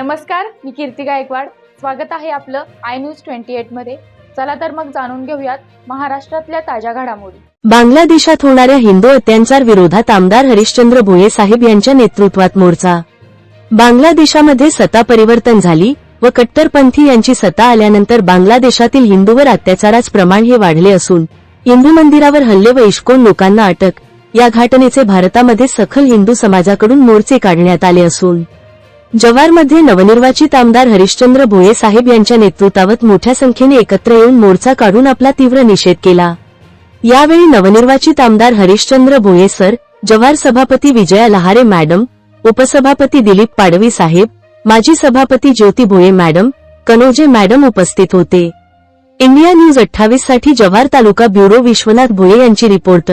नमस्कार मी कीर्ती गायकवाड. स्वागत आहे आपलं आय न्यूज ट्वेंटी एटमध्ये. चला तर मग जाणून घेऊयात महाराष्ट्रातल्या ताज्या घडामोडी. बांगलादेशात होणाऱ्या हिंदू अत्याचार विरोधात आमदार हरिश्चंद्र भोये साहेब यांच्या नेतृत्वात मोर्चा. बांगलादेशामध्ये सत्ता परिवर्तन झाली व कट्टरपंथी यांची सत्ता आल्यानंतर बांगलादेशातील हिंदूवर अत्याचाराच प्रमाण हे वाढले असून हिंदू मंदिरावर हल्ले व इश्कोन लोकांना अटक या घटनेचे भारतामध्ये सखल हिंदू समाजाकडून मोर्चे काढण्यात आले असून. जवारमध्ये नवनिर्वाचित आमदार हरिश्चंद्र भोये साहेब यांच्या नेतृत्वात मोठ्या संख्येने एकत्र येऊन मोर्चा काढून आपला तीव्र निषेध केला. यावेळी नवनिर्वाचित आमदार हरिश्चंद्र भोये सर जवार सभापती विजया लहारे मॅडम उपसभापती दिलीप पाडवी साहेब माजी सभापती ज्योती भोये मॅडम कनोजे मॅडम उपस्थित होते. इंडिया न्यूज अठ्ठावीससाठी जव्हार तालुका ब्युरो विश्वनाथ भोये यांची रिपोर्ट.